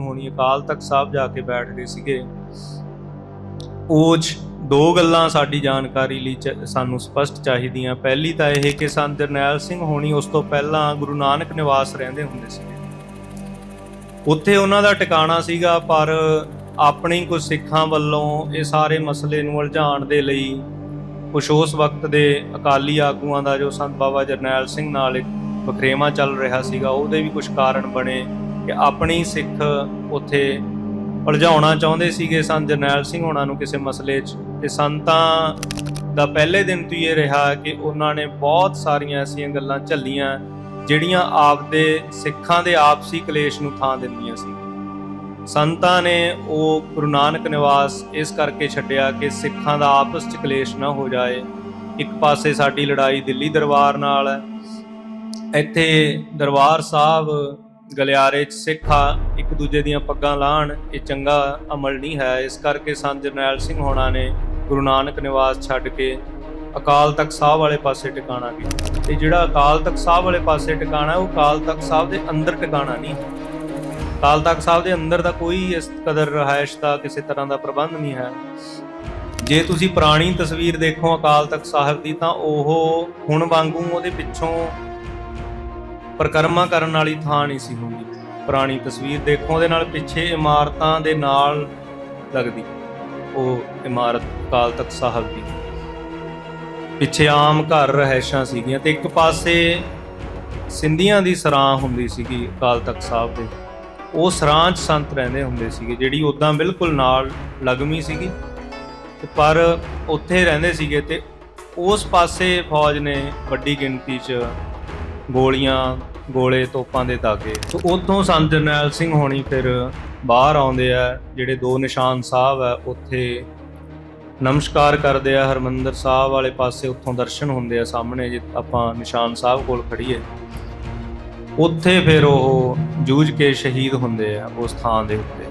ਹੋਣੀ ਅਕਾਲ ਤਖਤ ਸਾਹਿਬ ਜਾ ਕੇ ਬੈਠ ਗਏ ਸੀਗੇ। ਉਹ ਦੋ ਗੱਲਾਂ ਸਾਡੀ ਜਾਣਕਾਰੀ ਲਈ ਸਾਨੂੰ ਸਪਸ਼ਟ ਚਾਹੀਦੀਆਂ। ਪਹਿਲੀ ਤਾਂ ਇਹ ਕਿ ਸੰਤ ਜਰਨੈਲ ਸਿੰਘ ਹੋਣੀ ਉਸ ਤੋਂ ਪਹਿਲਾਂ ਗੁਰੂ ਨਾਨਕ ਨਿਵਾਸ ਰਹਿੰਦੇ ਹੁੰਦੇ ਸੀਗੇ। ਉੱਥੇ ਉਹਨਾਂ ਦਾ ਟਿਕਾਣਾ ਸੀਗਾ, ਪਰ ਆਪਣੀ ਕੁਝ ਸਿੱਖਾਂ ਵੱਲੋਂ ਇਹ ਸਾਰੇ ਮਸਲੇ ਨੂੰ ਉਲਝਾਉਣ ਦੇ ਲਈ ਕੁਛ ਉਸ ਵਕਤ ਦੇ ਅਕਾਲੀ ਆਗੂਆਂ ਦਾ ਜੋ ਸੰਤ ਬਾਬਾ ਜਰਨੈਲ ਸਿੰਘ ਨਾਲ ਇੱਕ ਵਖਰੇਵਾ ਚੱਲ ਰਿਹਾ ਸੀਗਾ, ਉਹਦੇ ਵੀ ਕੁਝ ਕਾਰਨ ਬਣੇ। ਕਿ ਆਪਣੀ ਸਿੱਖ ਉੱਥੇ ਉਲਝਾਉਣਾ ਚਾਹੁੰਦੇ ਸੀਗੇ ਸੰਤ ਜਰਨੈਲ ਸਿੰਘ ਹੋਣਾ ਨੂੰ ਕਿਸੇ ਮਸਲੇ 'ਚ ਤੇ ਸੰਤਾਂ ਦਾ ਪਹਿਲੇ ਦਿਨ ਤੋਂ ਹੀ ਇਹ ਰਿਹਾ ਕਿ ਉਹਨਾਂ ਨੇ ਬਹੁਤ ਸਾਰੀਆਂ ਐਸੀਆਂ ਗੱਲਾਂ ਝੱਲੀਆਂ ਜਿਹੜੀਆਂ ਆਪਦੇ ਸਿੱਖਾਂ ਦੇ ਆਪਸੀ ਕਲੇਸ਼ ਨੂੰ ਥਾਂ ਦਿੰਦੀਆਂ ਸੀ। ਸੰਤਾਂ ਨੇ ਉਹ ਗੁਰੂ ਨਾਨਕ ਨਿਵਾਸ ਇਸ ਕਰਕੇ ਛੱਡਿਆ ਕਿ ਸਿੱਖਾਂ ਦਾ ਆਪਸ 'ਚ ਕਲੇਸ਼ ਨਾ ਹੋ ਜਾਏ। ਇੱਕ ਪਾਸੇ ਸਾਡੀ ਲੜਾਈ ਦਿੱਲੀ ਦਰਬਾਰ ਨਾਲ ਹੈ, ਇੱਥੇ ਦਰਬਾਰ ਸਾਹਿਬ ਗਲਿਆਰੇ 'ਚ ਸਿੱਖਾ ਇੱਕ ਦੂਜੇ ਦੀਆਂ ਪੱਗਾਂ ਲਾਹਣ, ਇਹ ਚੰਗਾ ਅਮਲ ਨਹੀਂ ਹੈ। ਇਸ ਕਰਕੇ ਸੰਤ ਜਰਨੈਲ ਸਿੰਘ ਹੋਣਾ ਨੇ ਗੁਰੂ ਨਾਨਕ ਨਿਵਾਸ ਛੱਡ ਕੇ ਅਕਾਲ ਤਖਤ ਸਾਹਿਬ ਵਾਲੇ ਪਾਸੇ ਟਿਕਾਣਾ ਕੀਤਾ। ਤੇ ਜਿਹੜਾ ਅਕਾਲ ਤਖਤ ਸਾਹਿਬ ਵਾਲੇ ਪਾਸੇ ਟਿਕਾਣਾ, ਉਹ ਅਕਾਲ ਤਖਤ ਸਾਹਿਬ ਦੇ ਅੰਦਰ ਟਿਕਾਣਾ ਨਹੀਂ। ਅਕਾਲ ਤਖਤ ਸਾਹਿਬ ਦੇ ਅੰਦਰ ਦਾ ਕੋਈ ਇਸ ਕਦਰ, ਰਹਾਇਸ਼ ਦਾ ਕਿਸੇ ਤਰ੍ਹਾਂ ਦਾ ਪ੍ਰਬੰਧ ਨਹੀਂ ਹੈ। ਜੇ ਤੁਸੀਂ ਪੁਰਾਣੀ ਤਸਵੀਰ ਦੇਖੋ ਅਕਾਲ ਤਖਤ ਸਾਹਿਬ ਦੀ, ਤਾਂ ਉਹ ਹੁਣ ਵਾਂਗੂ ਉਹਦੇ ਪਿੱਛੋਂ ਪਰਕਰਮਾ ਕਰਨ ਵਾਲੀ ਥਾਂ ਨਹੀਂ ਸੀ ਹੁੰਦੀ। ਪੁਰਾਣੀ ਤਸਵੀਰ ਦੇਖੋ, ਉਹਦੇ ਨਾਲ ਪਿੱਛੇ ਇਮਾਰਤਾਂ ਦੇ ਨਾਲ ਲੱਗਦੀ। ਉਹ ਇਮਾਰਤ ਅਕਾਲ ਤਖਤ ਸਾਹਿਬ ਦੀ। ਪਿੱਛੇ ਆਮ ਘਰ ਰਹਿਸ਼ਾਂ ਸੀਗੀਆਂ ਤੇ ਇੱਕ ਪਾਸੇ ਸਿੰਧੀਆਂ ਦੀ ਸਰਾਂ ਹੁੰਦੀ ਸੀਗੀ ਅਕਾਲ ਤਖਤ ਸਾਹਿਬ ਦੇ। ਉਹ ਸਰਾਂ 'ਚ ਸੰਤ ਰਹਿੰਦੇ ਹੁੰਦੇ ਸੀਗੇ, ਜਿਹੜੀ ਉਦਾਂ ਬਿਲਕੁਲ ਨਾਲ ਲਗਮੀ ਸੀਗੀ। ਤੇ ਪਰ ਉੱਥੇ ਰਹਿੰਦੇ ਸੀਗੇ ਤੇ ਉਸ ਪਾਸੇ ਫੌਜ ਨੇ ਵੱਡੀ ਗਿਣਤੀ 'ਚ ਗੋਲੀਆਂ, ਗੋਲੇ ਤੋਪਾਂ ਦੇ ਦਾਗੇ ਤੇ ਉੱਥੋਂ ਸੰਤ ਜਰਨੈਲ ਸਿੰਘ ਹੋਣੀ ਫਿਰ ਬਾਹਰ ਆਉਂਦੇ ਆ, ਜਿਹੜੇ ਦੋ ਨਿਸ਼ਾਨ ਸਾਹਿਬ ਆ, ਉੱਥੇ ਨਮਸਕਾਰ ਕਰਦੇ ਆ, ਹਰਮੰਦਰ ਸਾਹਿਬ ਵਾਲੇ ਪਾਸੇ ਉੱਥੋਂ ਦਰਸ਼ਨ ਹੁੰਦੇ ਆ, ਸਾਹਮਣੇ ਜੇ ਆਪਾਂ ਨਿਸ਼ਾਨ ਸਾਹਿਬ ਕੋਲ ਖੜੀਏ ਉੱਥੇ ਫਿਰ ਉਹ ਜੂਝ ਕੇ ਸ਼ਹੀਦ ਹੁੰਦੇ ਆ, ਉਸ ਥਾਂ ਦੇ ਉੱਤੇ।